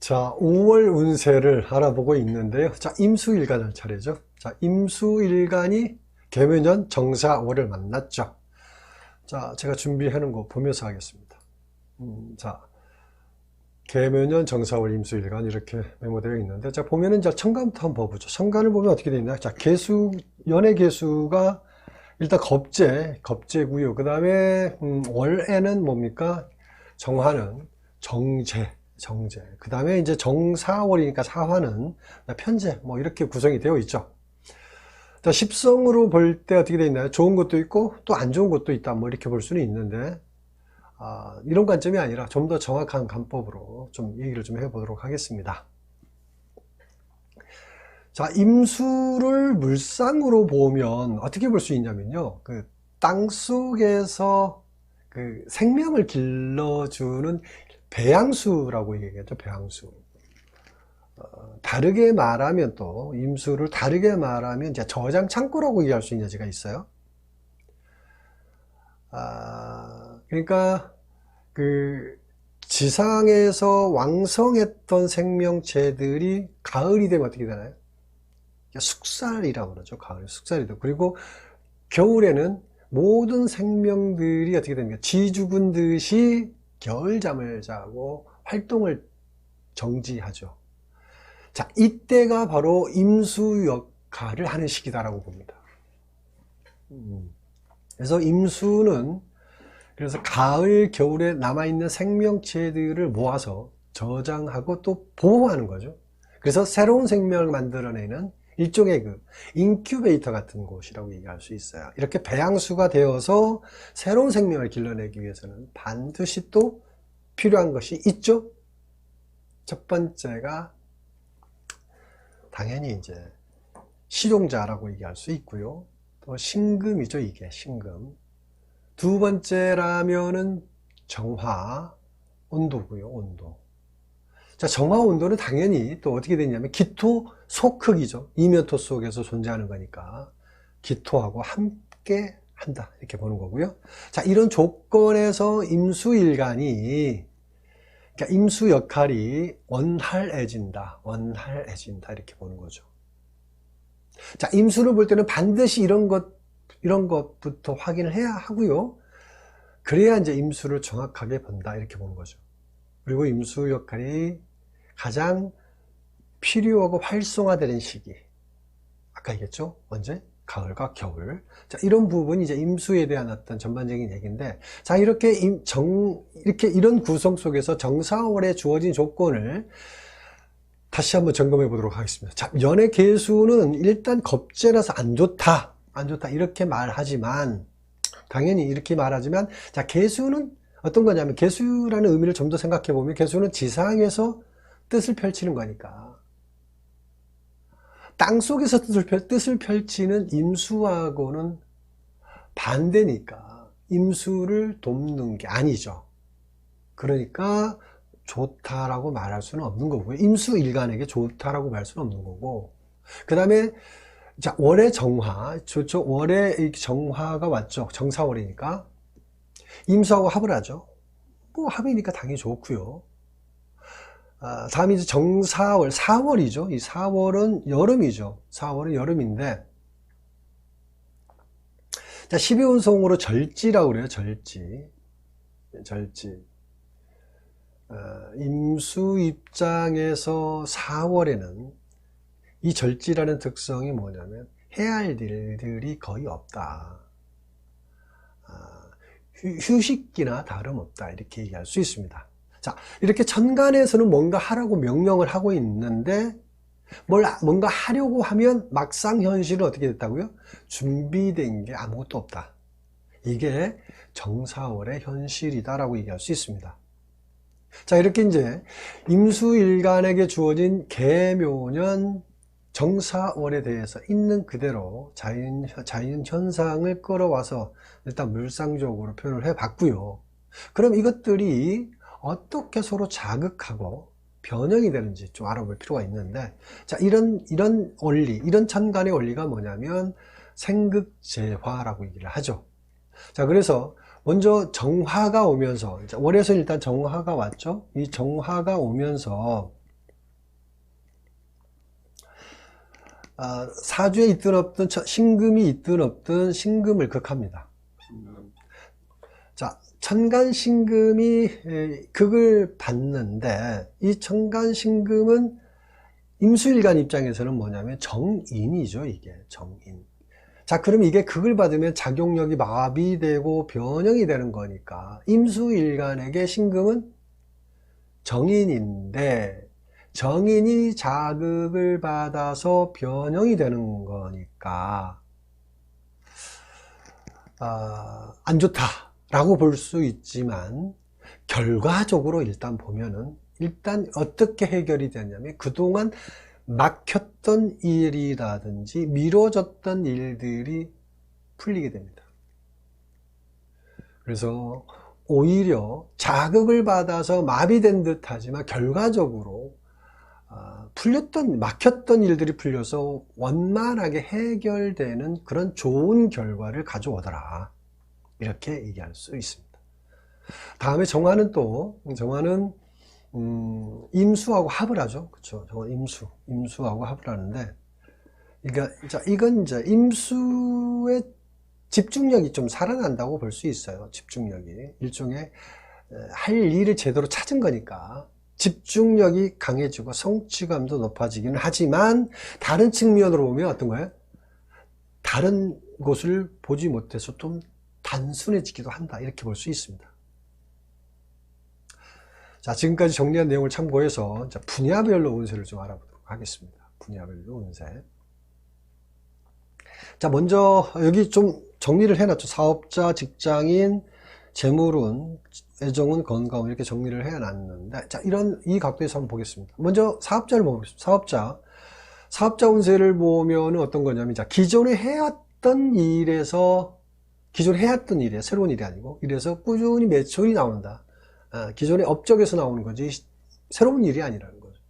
자, 5월 운세를 알아보고 있는데요. 자, 임수일간을 차례죠. 자, 임수일간이 개묘년 정사월을 만났죠. 자, 제가 놓은 거 보면서 하겠습니다. 음, 자, 개묘년 정사월 임수일간 이렇게 메모되어 있는데, 자, 보면은 자, 천간부터 한번 봐보죠. 천간을 보면 어떻게 되어 있나요? 자, 개수, 연의 개수가 일단 겁재, 겁재고요. 그 다음에, 음, 월에는 뭡니까? 정화는 정제, 정제. 그 다음에 이제 정사월이니까 사화는 편제, 뭐 이렇게 구성이 되어 있죠. 자, 십성으로 볼 때 어떻게 되어 있나요? 좋은 것도 있고 또 안 좋은 것도 있다. 뭐 이렇게 볼 수는 있는데, 아, 이런 관점이 아니라 좀 더 정확한 관법으로 좀 얘기를 좀 해보도록 하겠습니다. 자, 임수를 물상으로 보면 어떻게 볼 수 있냐면요. 그 땅 속에서 그 생명을 길러주는 배양수라고 얘기하죠. 배양수. 어, 다르게 말하면 또 임수를 다르게 말하면 이제 저장 창고라고 얘기할 수 있는 여지가 있어요. 아, 그러니까 그 지상에서 왕성했던 생명체들이 가을이 되면 어떻게 되나요? 숙살이라고 그러죠. 가을 숙살이 되고 그리고 겨울에는 모든 생명들이 어떻게 됩니까? 지 죽은 듯이 겨울잠을 자고 활동을 정지하죠. 자, 이때가 바로 임수 역할을 하는 시기다라고 봅니다. 음. 그래서 임수는 그래서 가을, 겨울에 남아있는 생명체들을 모아서 저장하고 또 보호하는 거죠. 그래서 새로운 생명을 만들어내는 일종의 그 인큐베이터 같은 곳이라고 얘기할 수 있어요. 이렇게 배양수가 되어서 새로운 생명을 길러내기 위해서는 반드시 또 필요한 것이 있죠. 첫 번째가 당연히 이제 시종자라고 얘기할 수 있고요. 또 신금이죠, 이게 신금. 두 번째라면은 정화 온도고요, 온도. 자, 정화 온도는 당연히 또 어떻게 되냐면 기토 속흙이죠. 이면토 속에서 존재하는 거니까 기토하고 함께 한다 이렇게 보는 거고요. 자, 이런 조건에서 임수일간이 그러니까 임수 역할이 원활해진다, 원활해진다 이렇게 보는 거죠. 자, 임수를 볼 때는 반드시 이런 것 이런 것부터 확인을 해야 하고요. 그래야 이제 임수를 정확하게 본다 이렇게 보는 거죠. 그리고 임수 역할이 가장 필요하고 활성화되는 시기. 아까 얘기했죠? 언제? 가을과 겨울. 자, 이런 부분이 이제 임수에 대한 어떤 전반적인 얘기인데, 자, 이렇게 임, 정, 이렇게 이런 구성 속에서 정사월에 주어진 조건을 다시 한번 점검해 보도록 하겠습니다. 자, 연의 개수는 일단 겁재라서 안 좋다. 안 좋다. 이렇게 말하지만, 당연히 이렇게 말하지만, 자, 개수는 어떤 거냐면, 개수라는 의미를 좀 더 생각해 보면, 개수는 지상에서 뜻을 펼치는 거니까. 땅 속에서 뜻을, 펼, 뜻을 펼치는 임수하고는 반대니까 임수를 돕는 게 아니죠. 그러니까 좋다라고 말할 수는 없는 거고요. 임수 일간에게 좋다라고 말할 수는 없는 거고. 그 다음에 자 월의 정화, 좋죠. 월의 정화가 왔죠. 정사월이니까 임수하고 합을 하죠. 뭐 합이니까 당연히 좋고요. 아, 다음이 이제 정사월, 4월이죠. 이 4월은 여름이죠. 4월은 여름인데, 자, 12운송으로 절지라고 그래요. 절지. 절지. 어, 임수 입장에서 4월에는 이 절지라는 특성이 뭐냐면 해야 할 일들이 거의 없다. 아, 휴식기나 다름없다. 이렇게 얘기할 수 있습니다. 자, 이렇게 천간에서는 뭔가 하라고 명령을 하고 있는데, 뭘, 뭔가 하려고 하면 막상 현실은 어떻게 됐다고요? 준비된 게 아무것도 없다. 이게 정사월의 현실이다라고 얘기할 수 있습니다. 자, 이렇게 이제 임수일간에게 주어진 개묘년 정사월에 대해서 있는 그대로 자연, 자연 현상을 끌어와서 일단 물상적으로 표현을 해 봤고요. 그럼 이것들이 어떻게 서로 자극하고 변형이 되는지 좀 알아볼 필요가 있는데 자 이런 이런 원리 이런 천간의 원리가 뭐냐면 생극재화라고 얘기를 하죠. 자 그래서 먼저 정화가 오면서 월에서 일단 정화가 왔죠? 이 정화가 오면서 아, 사주에 있든 없든 신금이 있든 없든 신금을 극합니다. 자 천간 신금이 에, 극을 받는데 이 천간 신금은 임수일간 입장에서는 뭐냐면 정인이죠, 이게 정인. 자, 그럼 이게 극을 받으면 작용력이 마비되고 변형이 되는 거니까 임수일간에게 신금은 정인인데 정인이 자극을 받아서 변형이 되는 거니까 아, 안 좋다 라고 볼 수 있지만 결과적으로 일단 보면은 일단 어떻게 해결이 되냐면 그동안 막혔던 일이라든지 미뤄졌던 일들이 풀리게 됩니다. 그래서 오히려 자극을 받아서 마비된 듯 하지만 결과적으로 아, 풀렸던, 막혔던 일들이 풀려서 원만하게 해결되는 그런 좋은 결과를 가져오더라. 이렇게 얘기할 수 있습니다. 다음에 정화는 또, 정화는, 음, 임수하고 합을 하죠. 그쵸. 정화 임수. 임수하고 합을 하는데, 그러니까, 자, 이건 이제 임수의 집중력이 좀 살아난다고 볼 수 있어요. 집중력이. 일종의 에, 할 일을 제대로 찾은 거니까. 집중력이 강해지고 성취감도 높아지기는 하지만 다른 측면으로 보면 어떤 거예요? 다른 곳을 보지 못해서 좀 단순해지기도 한다. 이렇게 볼 수 있습니다. 자, 지금까지 정리한 내용을 참고해서 분야별로 운세를 좀 알아보도록 하겠습니다. 분야별로 운세. 자, 먼저 여기 좀 정리를 해놨죠. 사업자, 직장인, 재물운, 애정은, 건강은 이렇게 정리를 해놨는데, 자, 이런, 이 각도에서 한번 보겠습니다. 먼저 사업자를 보겠습니다. 사업자. 사업자 운세를 보면 어떤 거냐면, 자, 기존에 해왔던 일에서, 기존에 해왔던 일이에요. 새로운 일이 아니고, 이래서 꾸준히 매출이 나온다. 아, 기존의 업적에서 나오는 거지, 새로운 일이 아니라는 거죠.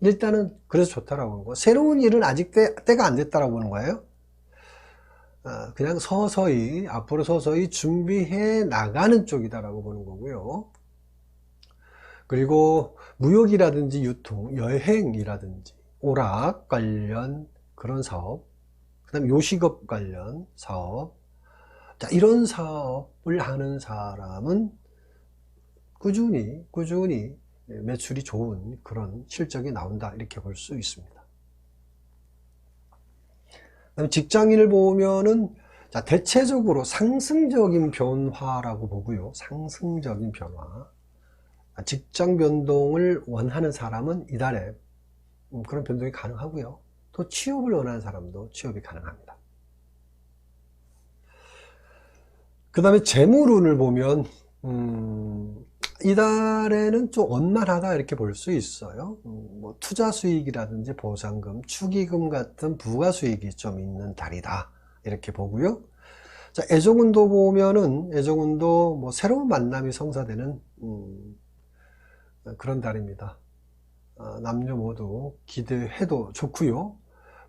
일단은, 그래서 좋다라고 하는 거. 새로운 일은 아직 때, 때가 안 됐다라고 보는 거예요. 아, 그냥 서서히 앞으로 서서히 준비해 나가는 쪽이다라고 보는 거고요. 그리고 무역이라든지 유통, 여행이라든지 오락 관련 그런 사업, 그다음 요식업 관련 사업, 자 이런 사업을 하는 사람은 꾸준히 꾸준히 매출이 좋은 그런 실적이 나온다 이렇게 볼 수 있습니다. 직장인을 보면은 자, 대체적으로 상승적인 변화라고 보고요. 상승적인 변화. 아, 직장 변동을 원하는 사람은 이달에 음, 그런 변동이 가능하고요. 또 취업을 원하는 사람도 취업이 가능합니다. 그 다음에 재물운을 보면 음, 이달에는 좀 원만하다 이렇게 볼 수 있어요. 음, 뭐 투자 수익이라든지 보상금, 축의금 같은 부가 수익이 좀 있는 달이다 이렇게 보고요. 자, 애정운도 보면은 애정운도 뭐 새로운 만남이 성사되는 음, 그런 달입니다. 아, 남녀 모두 기대해도 좋고요.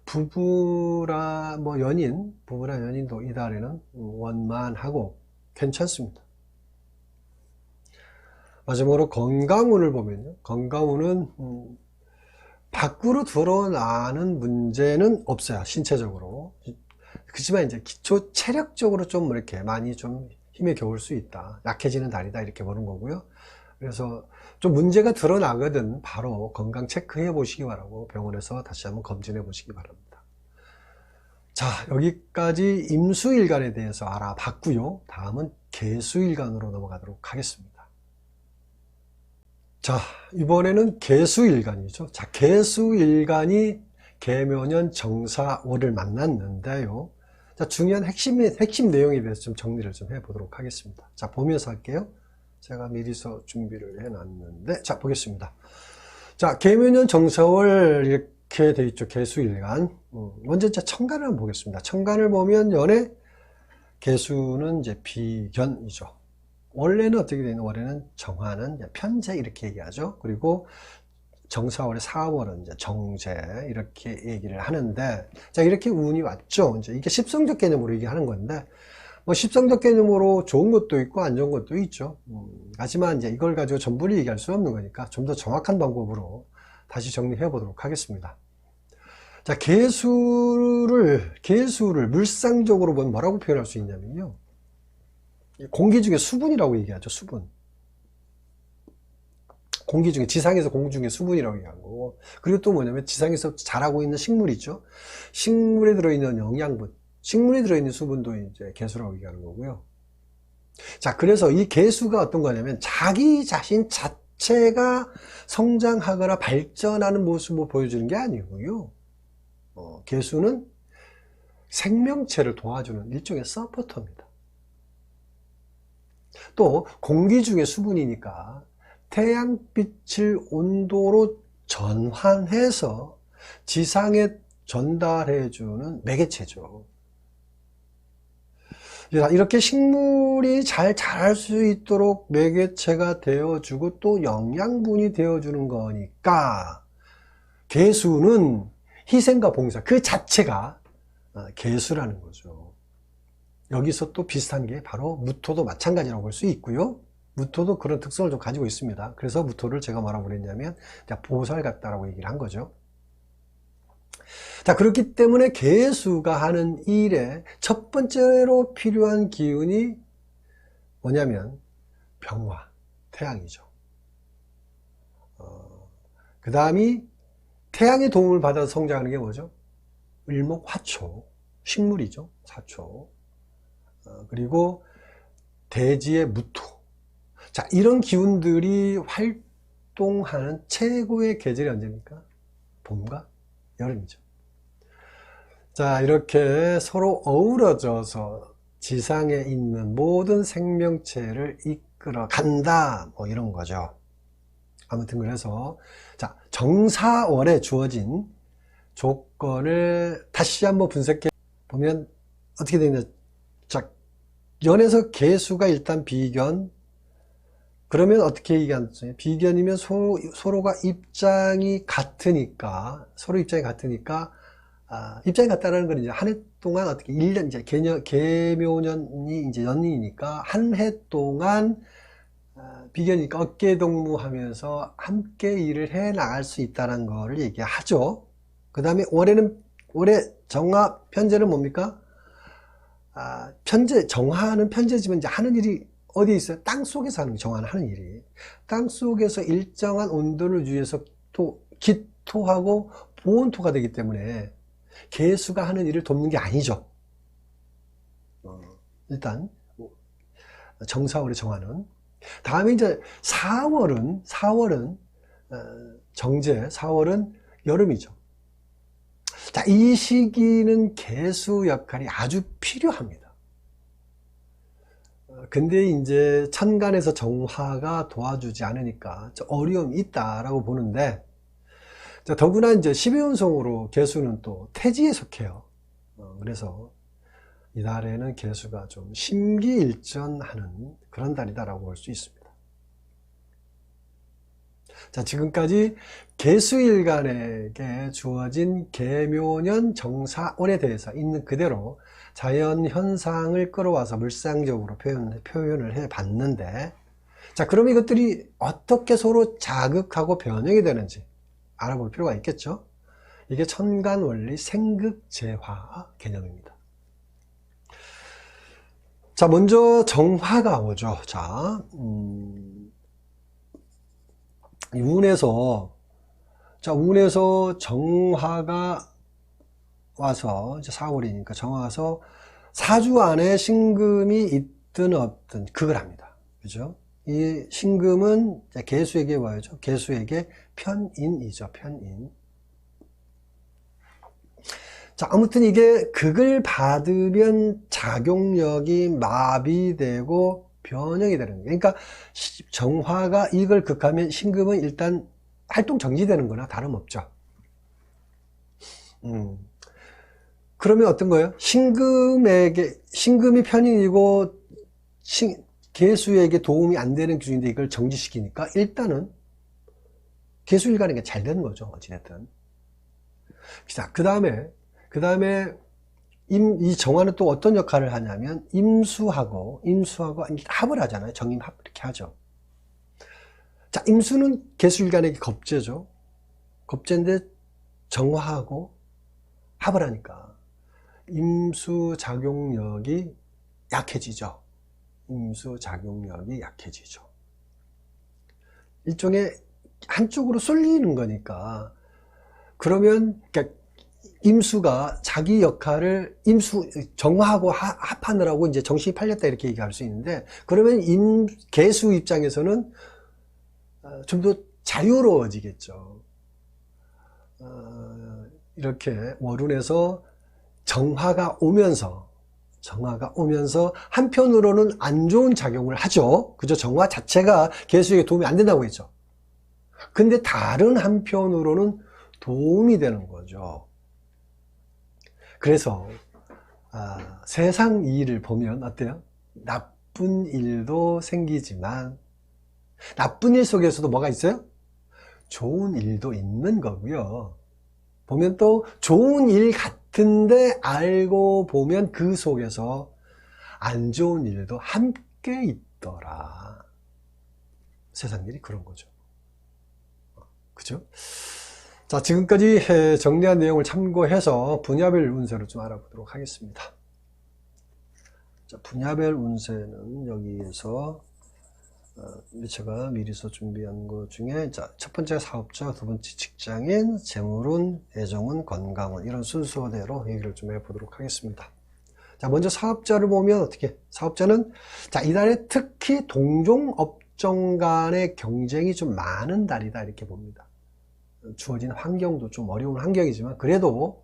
부부라 뭐 연인, 부부나 연인도 이달에는 음, 원만하고 괜찮습니다. 마지막으로 건강운을 보면요. 건강운은 음, 밖으로 드러나는 문제는 없어요. 신체적으로. 그렇지만 이제 기초 체력적으로 좀 이렇게 많이 좀 힘에 겨울 수 있다. 약해지는 달이다. 이렇게 보는 거고요. 그래서 좀 문제가 드러나거든 바로 건강 체크해 보시기 바라고 병원에서 다시 한번 검진해 보시기 바랍니다. 자, 여기까지 임수일간에 대해서 알아봤고요. 다음은 개수일간으로 넘어가도록 하겠습니다. 자, 이번에는 개수일간이죠. 자, 개수일간이 개묘년 정사월을 만났는데요. 자, 중요한 핵심, 핵심 내용에 대해서 좀 정리를 좀 해보도록 하겠습니다. 자, 보면서 할게요. 제가 미리서 준비를 해놨는데, 자, 보겠습니다. 자, 개묘년 정사월 이렇게 돼 있죠. 개수일간. 음, 먼저 자, 천간을 한번 보겠습니다. 천간을 보면 연애, 개수는 이제 비견이죠. 원래는 어떻게 되는 원래는 정화는 편재 이렇게 얘기하죠. 그리고 정사월의 4월은 이제 정제 이렇게 얘기를 하는데 자 이렇게 운이 왔죠. 이제 이게 십성적 개념으로 얘기하는 건데 뭐 십성적 개념으로 좋은 것도 있고 안 좋은 것도 있죠. 음, 하지만 이제 이걸 가지고 전부를 얘기할 수 없는 거니까 좀 더 정확한 방법으로 다시 정리해 보도록 하겠습니다. 자, 개수를, 개수를 물상적으로 보면 뭐라고 표현할 수 있냐면요. 공기 중에 수분이라고 얘기하죠, 수분. 공기 중에, 지상에서 공기 중에 수분이라고 얘기하는 거고. 그리고 또 뭐냐면 지상에서 자라고 있는 식물 있죠. 식물에 들어있는 영양분, 식물에 들어있는 수분도 이제 개수라고 얘기하는 거고요. 자, 그래서 이 개수가 어떤 거냐면 자기 자신 자체가 성장하거나 발전하는 모습을 보여주는 게 아니고요. 어, 개수는 생명체를 도와주는 일종의 서포터입니다. 또 공기 중에 수분이니까 태양빛을 온도로 전환해서 지상에 전달해주는 매개체죠. 이렇게 식물이 잘 자랄 수 있도록 매개체가 되어주고 또 영양분이 되어주는 거니까 개수는 희생과 봉사 그 자체가 어, 개수라는 거죠. 여기서 또 비슷한 게 바로 무토도 마찬가지라고 볼 수 있고요. 무토도 그런 특성을 좀 가지고 있습니다. 그래서 무토를 제가 뭐라고 그랬냐면 보살 같다라고 얘기를 한 거죠. 자, 그렇기 때문에 개수가 하는 일에 첫 번째로 필요한 기운이 뭐냐면 병화, 태양이죠. 어, 그 다음이 태양의 도움을 받아서 성장하는 게 뭐죠? 을목, 화초, 식물이죠. 사초. 어, 그리고 대지의 무토. 자, 이런 기운들이 활동하는 최고의 계절이 언제입니까? 봄과 여름이죠. 자, 이렇게 서로 어우러져서 지상에 있는 모든 생명체를 이끌어 간다. 뭐 이런 거죠. 아무튼 그래서, 자, 정사월에 주어진 조건을 다시 한번 분석해 보면 어떻게 되냐. 자, 연에서 개수가 일단 비견, 그러면 어떻게 얘기하죠? 비견이면 서, 서로가 입장이 같으니까, 서로 입장이 같으니까, 아, 입장이 같다는 건 이제 한 해 동안 어떻게 1년, 이제 개년, 개묘년이 이제 연이니까 한 해 동안 아, 비견이니까 어깨 동무하면서 함께 일을 해 나갈 수 있다는 거를 얘기하죠. 그 다음에 올해는, 올해 정화 편제는 뭡니까? 아, 편제, 정화는 편제지만 이제 하는 일이 어디 있어요? 땅 속에서 하는 정화는 하는 일이. 땅 속에서 일정한 온도를 유지해서 또 기토하고 보온토가 되기 때문에 개수가 하는 일을 돕는 게 아니죠. 어, 일단 정사월에 정하는 다음에 이제 4월은 4월은 어, 정제 4월은 여름이죠. 자, 이 시기는 개수 역할이 아주 필요합니다. 어, 근데 이제 천간에서 정화가 도와주지 않으니까 어려움이 있다라고 보는데 자, 더구나 이제 12운성으로 개수는 또 태지에 속해요. 어, 그래서 이달에는 개수가 좀 심기일전하는 그런 달이다라고 볼 수 있습니다. 자, 지금까지 개수일간에게 주어진 개묘년 정사원에 대해서 있는 그대로 자연 현상을 끌어와서 물상적으로 표현, 표현을 해 봤는데, 자, 그럼 이것들이 어떻게 서로 자극하고 변형이 되는지, 알아볼 필요가 있겠죠. 이게 천간원리 생극재화 개념입니다. 자, 먼저 정화가 오죠. 자, 음, 운에서, 자, 운에서 정화가 와서, 이제 4월이니까 정화와서 사주 안에 신금이 있든 없든 그걸 합니다. 그죠? 이 신금은 개수에게 와야죠. 개수에게 편인이죠. 편인. 자, 아무튼 이게 극을 받으면 작용력이 마비되고 변형이 되는 거예요. 그러니까 정화가 이걸 극하면 신금은 일단 활동 정지되는 거나 다름없죠. 음. 그러면 어떤 거예요? 신금에게, 신금이 편인이고, 신, 개수에게 도움이 안 되는 기준인데 이걸 정지시키니까 일단은 개수일간에게 잘 되는 거죠. 어찌됐든. 자, 그 다음에, 그 다음에 임, 이 정화는 또 어떤 역할을 하냐면 임수하고, 임수하고 합을 하잖아요. 정임합 이렇게 하죠. 자, 임수는 개수일간에게 겁재죠. 겁재인데 정화하고 합을 하니까 임수 작용력이 약해지죠. 임수 작용력이 약해지죠. 일종의 한쪽으로 쏠리는 거니까 그러면 그러니까 임수가 자기 역할을 임수 정화하고 하- 합하느라고 이제 정신이 팔렸다 이렇게 얘기할 수 있는데 그러면 임 개수 입장에서는 좀 더 자유로워지겠죠. 어, 이렇게 월운에서 정화가 오면서 정화가 오면서 한편으로는 안 좋은 작용을 하죠. 그죠? 정화 자체가 개수에게 도움이 안 된다고 했죠. 근데 다른 한편으로는 도움이 되는 거죠. 그래서 아, 세상 일을 보면 어때요? 나쁜 일도 생기지만 나쁜 일 속에서도 뭐가 있어요? 좋은 일도 있는 거고요. 보면 또 좋은 일 같은데 알고 보면 그 속에서 안 좋은 일도 함께 있더라. 세상 일이 그런 거죠. 그죠? 자, 지금까지 해- 정리한 내용을 참고해서 분야별 운세를 좀 알아보도록 하겠습니다. 자, 분야별 운세는 여기에서 어, 제가 미리서 준비한 것 중에 자, 첫 번째 사업자, 두 번째 직장인, 재물운, 애정운, 건강운 이런 순서대로 얘기를 좀 해보도록 하겠습니다. 자, 먼저 사업자를 보면 어떻게? 사업자는 자, 이달에 특히 동종 업종 간의 경쟁이 좀 많은 달이다 이렇게 봅니다. 주어진 환경도 좀 어려운 환경이지만 그래도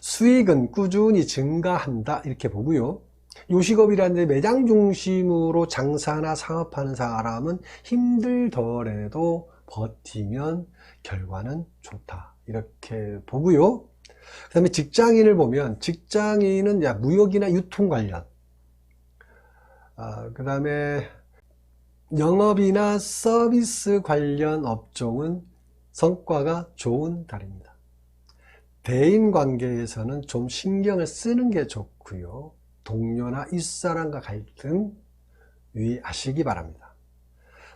수익은 꾸준히 증가한다 이렇게 보고요. 요식업이라는 데 매장 중심으로 장사나 사업하는 사람은 힘들더라도 버티면 결과는 좋다 이렇게 보고요. 그 다음에 직장인을 보면 직장인은 야, 무역이나 유통 관련 아, 그 다음에 영업이나 서비스 관련 업종은 성과가 좋은 달입니다. 대인 관계에서는 좀 신경을 쓰는 게 좋고요. 동료나 윗사람과 갈등 유의하시기 바랍니다.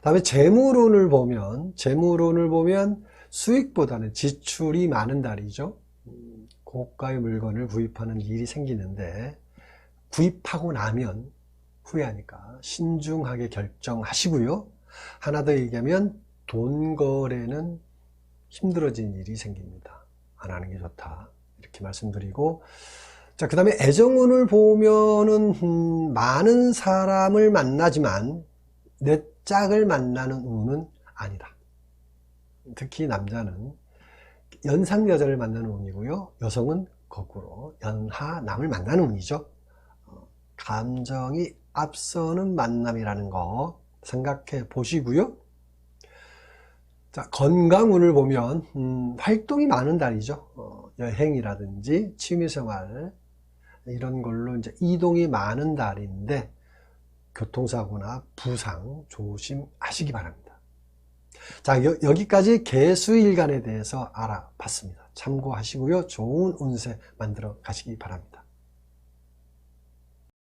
다음에 재물운을 보면 재물운을 보면 수익보다는 지출이 많은 달이죠. 음, 고가의 물건을 구입하는 일이 생기는데 구입하고 나면 후회하니까 신중하게 결정하시고요. 하나 더 얘기하면 돈 거래는 힘들어진 일이 생깁니다. 안 하는 게 좋다. 이렇게 말씀드리고 자, 그 다음에 애정운을 보면은, 음, 많은 사람을 만나지만, 내 짝을 만나는 운은 아니다. 특히 남자는 연상 여자를 만나는 운이고요. 여성은 거꾸로 연하 남을 만나는 운이죠. 어, 감정이 앞서는 만남이라는 거 생각해 보시고요. 자, 건강운을 보면, 음, 활동이 많은 달이죠. 어, 여행이라든지 취미생활, 이런 걸로 이제 이동이 많은 달인데 교통사고나 부상 조심하시기 바랍니다. 자, 여, 여기까지 개수일간에 대해서 알아봤습니다. 참고하시고요. 좋은 운세 만들어 가시기 바랍니다.